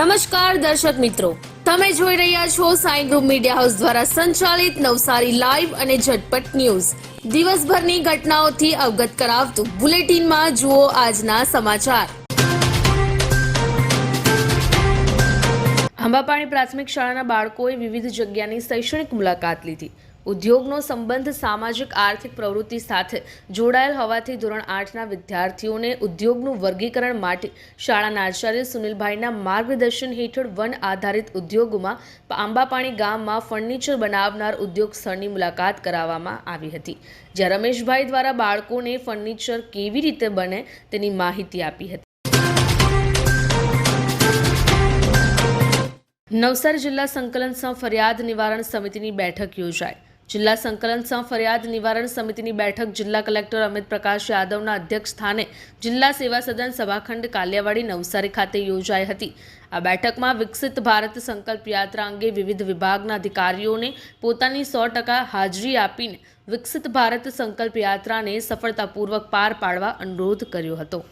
નમસ્કાર દર્શક મિત્રો. તમે જોઈ રહ્યા છો સાઈ ગ્રુપ મીડિયા હાઉસ દ્વારા સંચાલિત નવસારી લાઈવ અને ઝટપટ ન્યૂઝ. દિવસભરની ઘટનાઓથી અવગત કરાવતું બુલેટિનમાં જુઓ આજના સમાચાર. આંબાપાણી પ્રાથમિક શાળાના બાળકોએ વિવિધ જગ્યાની શૈક્ષણિક મુલાકાત લીધી. ઉદ્યોગનો સંબંધ સામાજિક આર્થિક પ્રવૃત્તિ સાથે જોડાયેલ હોવાથી ધોરણ આઠના વિદ્યાર્થીઓને ઉદ્યોગનું વર્ગીકરણ માટે શાળાના આચાર્ય સુનિલભાઈના માર્ગદર્શન હેઠળ વન આધારિત ઉદ્યોગોમાં આંબાપાણી ગામમાં ફર્નિચર બનાવનાર ઉદ્યોગ સ્થળની મુલાકાત કરાવવામાં આવી હતી, જ્યાં રમેશભાઈ દ્વારા બાળકોને ફર્નિચર કેવી રીતે બને તેની માહિતી આપી હતી. નવસારી જિલ્લા સંકલન સહ ફરિયાદ નિવારણ સમિતિની બેઠક યોજાઈ. જિલ્લા સંકલન સહ ફરિયાદ નિવારણ સમિતિની બેઠક જિલ્લા કલેક્ટર અમિત પ્રકાશ યાદવના અધ્યક્ષ સ્થાને જિલ્લા સેવા સદન સભાખંડ કાલિયાવાડી નવસારી ખાતે યોજાઈ હતી. આ બેઠકમાં વિકસિત ભારત સંકલ્પ યાત્રા અંગે વિવિધ વિભાગના અધિકારીઓને પોતાની સો ટકા હાજરી આપીને વિકસિત ભારત સંકલ્પ યાત્રાને સફળતાપૂર્વક પાર પાડવા અનુરોધ કર્યો હતો.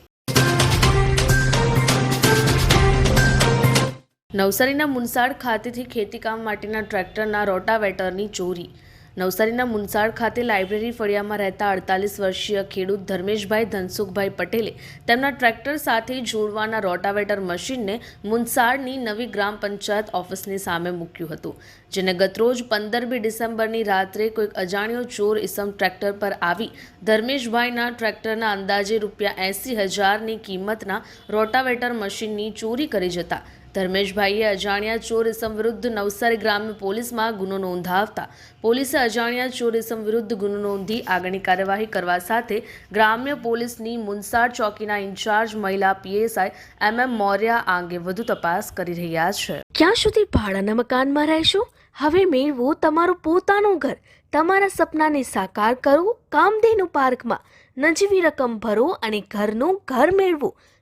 નવસારીના મુનસાડ ખાતેથી ખેતીકામ માટેના ટ્રેક્ટરના રોટાવેટરની ચોરી નવસારીના મુનસાડ ખાતે લાઇબ્રેરી ફળિયામાં રહેતા અડતાલીસ વર્ષીય ખેડૂત ધર્મેશભાઈ ધનસુખભાઈ પટેલે તેમના ટ્રેક્ટર સાથે જોડવાના રોટાવેટર મશીનને મુનસાડની નવી ગ્રામ પંચાયત ઓફિસની સામે મૂક્યું હતું, જેને ગતરોજ પંદરમી ડિસેમ્બરની રાત્રે કોઈક અજાણ્યો ચોર ઇસમ ટ્રેક્ટર પર આવી ધર્મેશભાઈના ટ્રેક્ટરના અંદાજે રૂપિયા એંસી હજારની કિંમતના રોટાવેટર મશીનની ચોરી કરી જતા ધર્મેશભાઈએ અજાણ્યા ચોર ઇસમ વિરુદ્ધ નવસારી ગ્રામ્ય પોલીસમાં ગુનો નોંધાવતા પોલીસે અજાણ્યા ચોર ઇસમ વિરુદ્ધ ગુનો નોંધી આગળની કાર્યવાહી કરવા સાથે ગ્રામ્ય પોલીસની મુનસાર ચોકીના ઇન્ચાર્જ મહિલા પીએસઆઈ એમ એમ મૌર્યા આ અંગે વધુ તપાસ કરી રહ્યા છે. ક્યાં સુધી ભાડાના મકાનમાં રહેશો? હવે મેળવો તમારું પોતાનું ઘર. તમારા સપનાને સાકાર કરો. કામધેનુ પાર્કમાં નજીવી રકમ ભરો અને ઘરનું ઘર મેળવો.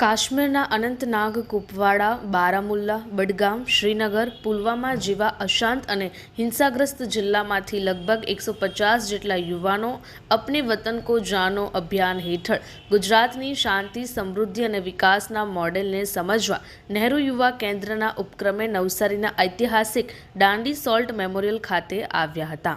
કાશ્મીરના અનંતનાગ, કુપવાડા, બારામુલ્લા, બડગામ, શ્રીનગર, પુલવામા જેવા અશાંત અને હિંસાગ્રસ્ત જિલ્લામાંથી લગભગ એકસો પચાસ જેટલા યુવાનો અપને વતન કો જાનો અભિયાન હેઠળ ગુજરાતની શાંતિ, સમૃદ્ધિ અને વિકાસના મોડેલને સમજવા નહેરુ યુવા કેન્દ્રના ઉપક્રમે નવસારીના ઐતિહાસિક દાંડી સોલ્ટ મેમોરિયલ ખાતે આવ્યા હતા.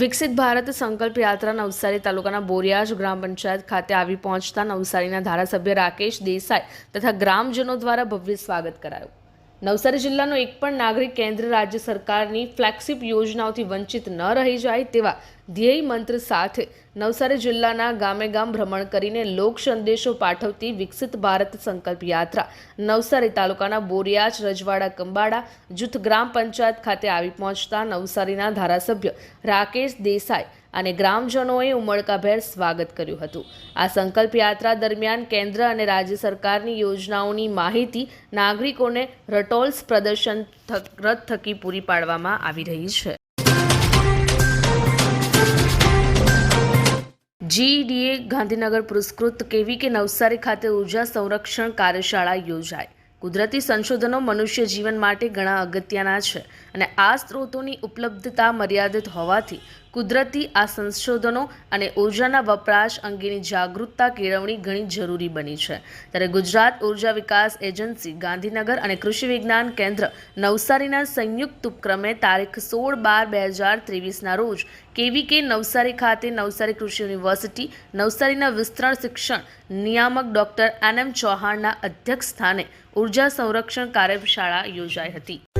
વિકસિત ભારત સંકલ્પ યાત્રા નવસારી તાલુકાના બોરિયાજ ગ્રામ પંચાયત ખાતે આવી પહોંચતા નવસારીના ધારાસભ્ય રાકેશ દેસાઈ તથા ગ્રામજનો દ્વારા ભવ્ય સ્વાગત કરાયું. નવસારી જિલ્લાનો એક પણ નાગરિક કેન્દ્ર રાજ્ય સરકારની ફ્લેગશિપ યોજનાઓથી વંચિત ન રહી જાય તેવા ધ્યેય મંત્ર સાથે નવસારી જિલ્લાના ગામે ગામ ભ્રમણ કરીને લોક સંદેશો પાઠવતી વિકસિત ભારત સંકલ્પ યાત્રા નવસારી તાલુકાના બોરિયાજ, રજવાડા, કંબાડા, જૂથ ગ્રામ પંચાયત ખાતે આવી પહોંચતા નવસારીના ધારાસભ્ય રાકેશ દેસાઈ અને ગ્રામજનોએ ઉમળકાભેર સ્વાગત કર્યું હતું. આ સંકલ્પ યાત્રા દરમિયાન કેન્દ્ર અને રાજ્ય સરકારની યોજનાઓની માહિતી નાગરિકોને રટોલ્સ પ્રદર્શન રથ થકી પૂરી પાડવામાં આવી રહી છે. જીડીએ ગાંધીનગર પુરસ્કૃત કેવી કે નવસારી ખાતે ઊર્જા સંરક્ષણ કાર્યશાળા યોજાઈ કુદરતી સંશોધનો મનુષ્ય જીવન માટે ઘણા અગત્યના છે. અને આ સ્ત્રોતોની ઉપલબ્ધતા મર્યાદિત હોવાથી કુદરતી આ સંશોધનો અને ઉર્જાના વપરાશ અંગેની જાગૃતતા કેળવણી ઘણી જરૂરી બની છે. ત્યારે ગુજરાત ઊર્જા વિકાસ એજન્સી, ગાંધીનગર અને કૃષિ વિજ્ઞાન કેન્દ્ર નવસારીના સંયુક્ત ઉપક્રમે તારીખ સોળ બાર બે હજાર ત્રેવીસના રોજ કેવીકે નવસારી ખાતે નવસારી કૃષિ યુનિવર્સિટી, નવસારીના વિસ્તરણ શિક્ષણ નિયામક ડોક્ટર એન એમ ચૌહાણના અધ્યક્ષ સ્થાને ઊર્જા સંરક્ષણ કાર્યશાળા યોજાઈ હતી.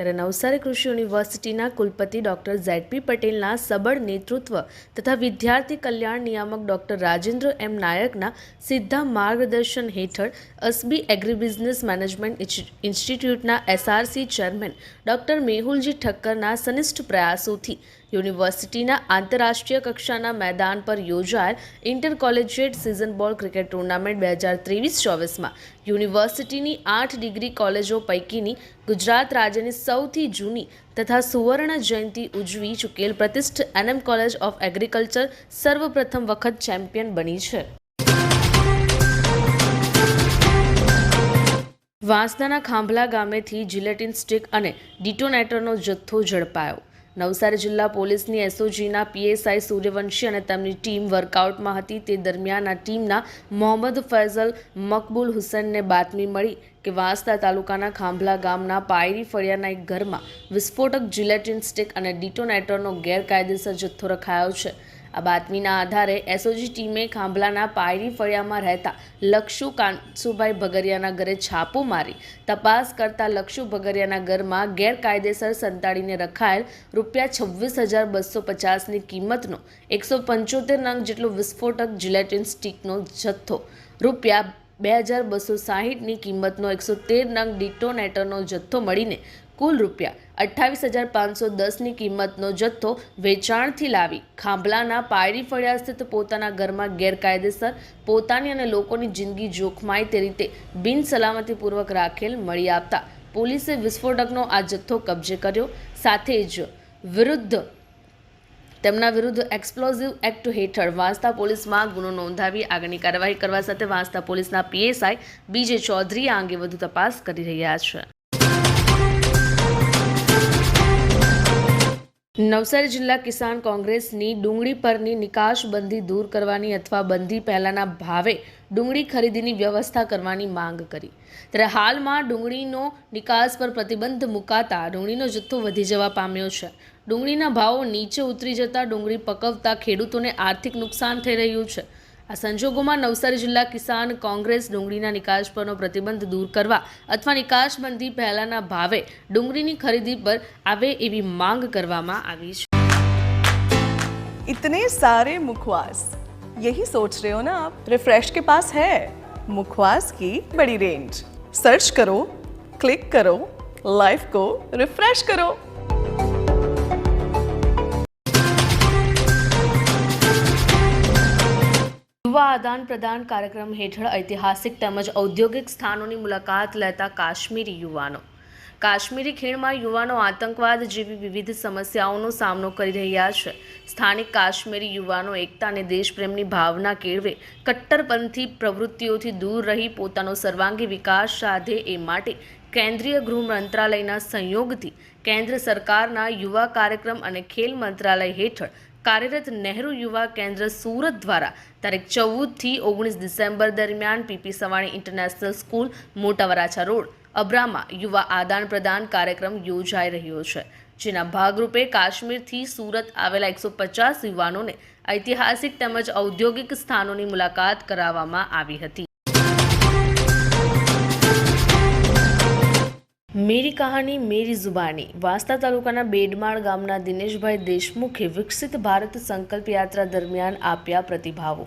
ત્યારે નવસારી કૃષિ યુનિવર્સિટીના કુલપતિ ડોક્ટર ઝેડપી પટેલના સબળ નેતૃત્વ તથા વિદ્યાર્થી કલ્યાણ નિયામક ડોક્ટર રાજેન્દ્ર એમ નાયકના સીધા માર્ગદર્શન હેઠળ અસબી એગ્રીબિઝનેસ મેનેજમેન્ટ ઇન્સ્ટિટ્યૂટના એસઆરસી ચેરમેન ડોક્ટર મેહુલજી ઠક્કરના સનિષ્ઠ પ્રયાસોથી યુનિવર્સિટીના આંતરરાષ્ટ્રીય કક્ષાના મેદાન પર યોજાયેલ inter collegiate season ball cricket tournament બે હજાર ત્રેવીસ ચોવીસમાં યુનિવર્સિટીની આઠ ડિગ્રી કોલેજો પૈકીની ગુજરાત રાજ્યની સૌથી જૂની તથા સુવર્ણ જયંતિ ઉજવી ચૂકેલ પ્રતિષ્ઠ એનએમ કોલેજ ઓફ એગ્રીકલ્ચર સર્વપ્રથમ વખત ચેમ્પિયન બની છે. વાંસદાના ખાંભલા ગામેથી જિલેટિન સ્ટિક અને ડિટોનેટરનો જથ્થો ઝડપાયો. નવસારી જિલ્લા પોલીસની એસઓજીના પીએસઆઈ સૂર્યવંશી અને તેમની ટીમ વર્કઆઉટમાં હતી. તે દરમિયાન આ ટીમના મોહમ્મદ ફૈઝલ મકબૂલ હુસેનને બાતમી મળી કે વાંસદા તાલુકાના ખાંભલા ગામના પાયરી ફળિયાના એક ઘરમાં વિસ્ફોટક જિલેટિન સ્ટિક અને ડિટોનેટરનો ગેરકાયદેસર જથ્થો રખાયો છે. આ બાતમીના આધારે એસઓજી ટીમે ખાંભલાના પાયરી ફળિયામાં રહેતા લક્ષુ કાંસુભાઈ ભગરિયાના ઘરે છાપો મારી તપાસ કરતા લક્ષુ ભગરિયાના ઘરમાં ગેરકાયદેસર સંતાડીને રખાયેલ રૂપિયા છવ્વીસ હજાર બસો પચાસની કિંમતનો એકસો પંચોતેર નંગ જેટલો વિસ્ફોટક જિલેટિન સ્ટીકનો જથ્થો, રૂપિયા બે હજાર બસો સાહીઠની કિંમતનો એકસો તેર નંગ ડિટોનેટરનો જથ્થો મળીને કુલ રૂપિયા અઠ્ઠાવીસ હજાર પાંચસો દસની કિંમતનો જથ્થો વેચાણથી લાવી ખાંભલાના પાયરી ફળિયા સ્થિત પોતાના ઘરમાં ગેરકાયદેસર પોતાની અને લોકોની જિંદગી જોખમાય તે રીતે બિનસલામતીપૂર્વક રાખેલ મળી આપતા પોલીસે વિસ્ફોટકનો આ જથ્થો કબજે કર્યો. સાથે જ વિરુદ્ધ તેમના વિરુદ્ધ એક્સપ્લોઝિવ એક્ટ હેઠળ વાંસદા પોલીસમાં ગુનો નોંધાવી આગળની કાર્યવાહી કરવા સાથે વાંસદા પોલીસના પીએસઆઈ બીજે ચૌધરી આ અંગે વધુ તપાસ કરી રહ્યા છે. નવસારી જિલ્લા કિસાન કોંગ્રેસની ડુંગળી પરની નિકાસબંધી દૂર કરવાની અથવા બંધી પહેલાંના ભાવે ડુંગળી ખરીદીની વ્યવસ્થા કરવાની માંગ કરી. ત્યારે હાલમાં ડુંગળીનો નિકાસ પર પ્રતિબંધ મુકાતા ડુંગળીનો જથ્થો વધી જવા પામ્યો છે. ડુંગળીના ભાવો નીચે ઉતરી જતા ડુંગળી પકવતા ખેડૂતોને આર્થિક નુકસાન થઈ રહ્યું છે. આ સંજોગોમાં નવસારી જિલ્લા કિસાન કોંગ્રેસ ડુંગળીના નિકાસ પરનો પ્રતિબંધ દૂર કરવા અથવા નિકાસબંધી પહેલાંના ભાવે ડુંગળીની ખરીદી પર આવે એવી માંગ કરવામાં આવી છે इतने सारे मुखवास यही सोच रहे हो ना आप रिफ्रेश के पास है मुखवास की बड़ी रेंज सर्च करो क्लिक करो लाइफ को रिफ्रेश करो યુવા આદાન પ્રદાન કાર્યક્રમ હેઠળ ઐતિહાસિક તેમજ ઔદ્યોગિક સ્થાનોની મુલાકાત લેતા કાશ્મીરી યુવાનો. કાશ્મીરી ખીણમાં યુવાનો આતંકવાદ જેવી વિવિધ સમસ્યાઓનો સામનો કરી રહ્યા છે. સ્થાનિક કાશ્મીરી યુવાનો એકતા અને દેશપ્રેમની ભાવના કેળવે. કટ્ટરપંથી પ્રવૃત્તિઓથી દૂર રહી પોતાનો સર્વાંગી વિકાસ સાધે એ માટે કેન્દ્રીય ગૃહ મંત્રાલયના સંયોગથી કેન્દ્ર સરકારના યુવા કાર્યક્રમ અને ખેલ મંત્રાલય હેઠળ કાર્યરત નહેરુ યુવા કેન્દ્ર સુરત દ્વારા તારીખ ચૌદથી ઓગણીસ ડિસેમ્બર દરમિયાન પીપી સવાણી ઇન્ટરનેશનલ સ્કૂલ મોટા વરાછા રોડ, અબ્રામાં યુવા આદાન પ્રદાન કાર્યક્રમ યોજાઈ રહ્યો છે, જેના ભાગરૂપે કાશ્મીરથી સુરત આવેલા એકસો પચાસ યુવાનોને ઐતિહાસિક તેમજ ઔદ્યોગિક સ્થાનોની મુલાકાત કરાવવામાં આવી હતી. મેરી કહાની, મેરી જુબાની વાસ્તા તાલુકાના બેડમાળ ગામના દિનેશભાઈ દેશમુખે વિકસિત ભારત સંકલ્પ યાત્રા દરમિયાન આપ્યા પ્રતિભાવો.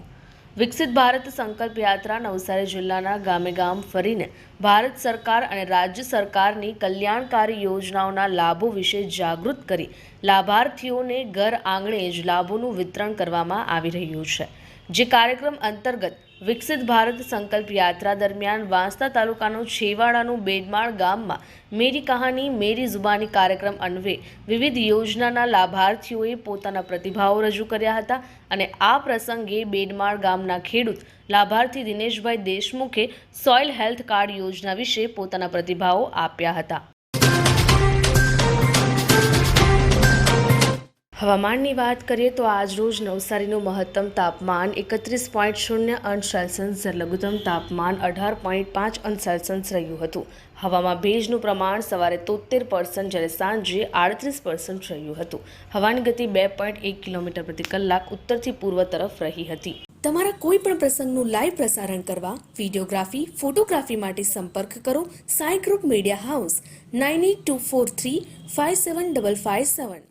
વિકસિત ભારત સંકલ્પ યાત્રા નવસારી જિલ્લાના ગામે ગામ ફરીને ભારત સરકાર અને રાજ્ય સરકારની કલ્યાણકારી યોજનાઓના લાભો વિશે જાગૃત કરી લાભાર્થીઓને ઘર આંગણે જ લાભોનું વિતરણ કરવામાં આવી રહ્યું છે. જે કાર્યક્રમ અંતર્ગત વિકસિત ભારત સંકલ્પ યાત્રા દરમિયાન વાંસદા તાલુકાનું છેવાડાનું બેડમાળ ગામમાં મેરી કહાની, મેરી જુબાની કાર્યક્રમ અન્વયે વિવિધ યોજનાના લાભાર્થીઓએ પોતાના પ્રતિભાવો રજૂ કર્યા હતા અને આ પ્રસંગે બેડમાળ ગામના ખેડૂત લાભાર્થી દિનેશભાઈ દેશમુખે સોઇલ હેલ્થ કાર્ડ યોજના વિશે પોતાના પ્રતિભાવો આપ્યા હતા. હવામાનની વાત કરીએ તો આજરોજ નવસારીનું મહત્તમ તાપમાન એકત્રીસ પોઈન્ટ શૂન્ય અંશ સેલ્સિયસ લઘુત્તમ તાપમાન અઢાર પોઈન્ટ પાંચ અંશ સેલ્સિયસ રહ્યું હતું. હવામાં ભેજનું પ્રમાણ સવારે તોતેર પર્સન્ટ જ્યારે સાંજે આડત્રીસ પર્સન્ટ રહ્યું હતું. હવાની ગતિ બે પોઈન્ટ એક કિલોમીટર પ્રતિ કલાક ઉત્તરથી પૂર્વ તરફ રહી હતી. તમારા કોઈ પણ પ્રસંગનું લાઈવ પ્રસારણ કરવા વિડીયોગ્રાફી, ફોટોગ્રાફી માટે સંપર્ક કરો Sai group media house, nine eight two four three five seven double five seven.